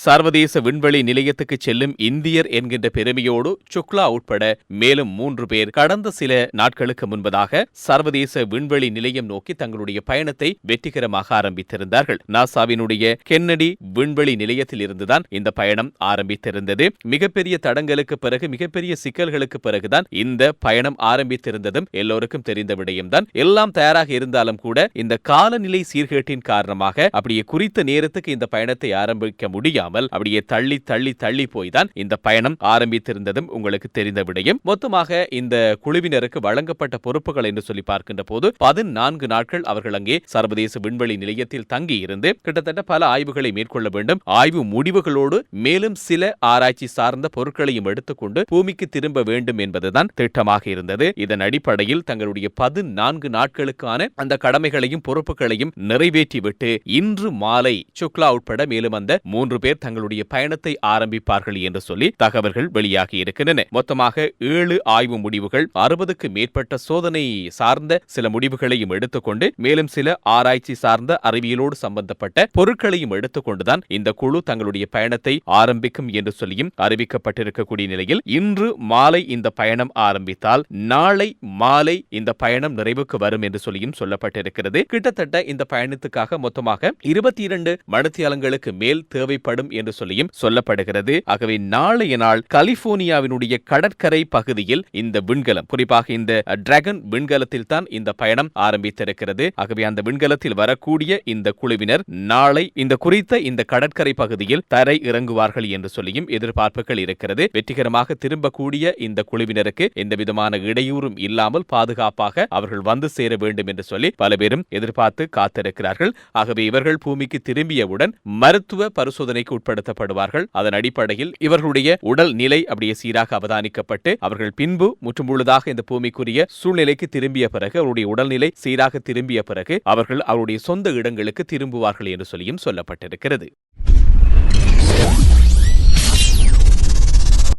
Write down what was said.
சர்வதேச விண்வெளி நிலையத்துக்கு செல்லும் இந்தியர் என்கின்ற பெருமையோடு சுக்லா உட்பட மேலும் மூன்று பேர் கடந்த சில நாட்களுக்கு முன்பதாக சர்வதேச விண்வெளி நிலையம் நோக்கி தங்களுடைய பயணத்தை வெற்றிகரமாக ஆரம்பித்திருந்தார்கள். நாசாவினுடைய கென்னடி விண்வெளி நிலையத்தில் இருந்துதான் இந்த பயணம் ஆரம்பித்திருந்தது. மிகப்பெரிய தடங்களுக்கு பிறகு மிகப்பெரிய சிக்கல்களுக்கு பிறகுதான் இந்த பயணம் ஆரம்பித்திருந்ததும் எல்லோருக்கும் தெரிந்த விடயம்தான். எல்லாம் தயாராக இருந்தாலும் கூட இந்த காலநிலை சீர்கேட்டின் காரணமாக அப்படியே குறித்த நேரத்துக்கு இந்த பயணத்தை ஆரம்பிக்க முடியாமல் அப்படியே தள்ளி தள்ளி தள்ளி போய்தான் இந்த பயணம் ஆரம்பித்திருந்ததும் உங்களுக்கு தெரிந்த விடயம். மொத்தமாக இந்த குழுவினருக்கு வழங்கப்பட்ட பொறுப்புகள் என்று சொல்லி பார்க்கின்ற போது பதினான்கு நாட்கள் அவர்கள் அங்கே சர்வதேச விண்வெளி நிலையத்தில் தங்கி இருந்து கிட்டத்தட்ட பல ஆய்வுகளை மேற்கொள்ள வேண்டும். ஆய்வு முடிவுகளோடு மேலும் சில ஆராய்ச்சி சார்ந்த பொருட்களையும் எடுத்துக்கொண்டு பூமிக்கு திரும்ப வேண்டும் என்பதுதான் திட்டமாக இருந்தது. இதன் அடிப்படையில் தங்களுடைய பதினான்கு நாட்களுக்கான அந்த கடமைகளையும் பொறுப்புகளையும் நிறைவேற்றிவிட்டு இன்று மாலை சுக்லா உட்பட மேலும் அந்த மூன்று பேர் தங்களுடைய பயணத்தை ஆரம்பிப்பார்கள் என்று சொல்லி தகவல்கள் வெளியாகி இருக்கின்றன. மொத்தமாக ஏழு ஆய்வு முடிவுகள் அறுபதுக்கு மேற்பட்ட சோதனை சார்ந்த சில முடிவுகளையும் எடுத்துக்கொண்டு மேலும் சில ஆராய்ச்சி சார்ந்த அறிவியலோடு சம்பந்தப்பட்ட பொருட்களையும் எடுத்துக்கொண்டுதான் இந்த குழு தங்களுடைய பயணத்தை ஆரம்பிக்கும் என்று சொல்லியும் அறிவிக்கப்பட்டிருக்கக்கூடிய நிலையில் இன்று மாலை இந்த பயணம் ஆரம்பித்தால் நாளை மாலை இந்த பயணம் நிறைவுக்கு வரும் என்று சொல்லியும் சொல்லப்பட்டிருக்கிறது. கிட்டத்தட்ட இந்த பயணத்துக்காக மொத்தமாக இருபத்தி இரண்டு மணித்தியாலங்களுக்கு மேல் தேவைப்படும் என்று சொல்லியும் சொல்லப்படுகிறது. ஆகவே நாளைய நாள் கலிபோர்னியாவினுடைய கடற்கரை பகுதியில் இந்த விண்கலம் குறிப்பாக இந்த டிராகன் விண்கலத்தில் தான் இந்த பயணம் ஆரம்பித்திருக்கிறது. ஆகவே அந்த விண்கலத்தில் வரக்கூடிய இந்த குழுவினர் நாளை இந்த குறித்த இந்த கடற்கரை பகுதியில் தரை இறங்குவார்கள் என்று சொல்லியும் எதிர்பார்ப்புகள் இருக்கிறது. வெற்றிகரமாக திரும்பக்கூடிய இந்த குழுவினருக்கு எந்த விதமான இடையூறும் இல்லாமல் பாதுகாப்பாக அவர்கள் வந்து சேர வேண்டும் என்று சொல்லி பல பேரும் எதிர்பார்த்து காத்திருக்கிறார்கள். ஆகவே இவர்கள் பூமிக்கு திரும்பியவுடன் மருத்துவ பரிசோதனைக்கு உட்படுத்தப்படுவார்கள் அதன் அடிப்படையில் இவர்களுடைய உடல் நிலை அப்படியே சீராக அவதானிக்கப்பட்டு அவர்கள் பின்பு முற்றுமுழுதாக இந்த பூமிக்குரிய சூழ்நிலைக்கு திரும்பிய பிறகு அவருடைய உடல்நிலை சீராக திரும்பிய பிறகு அவர்கள் அவருடைய சொந்த இடங்களுக்கு திரும்புவார்கள் என்று சொல்லியும் சொல்லப்பட்டிருக்கிறது.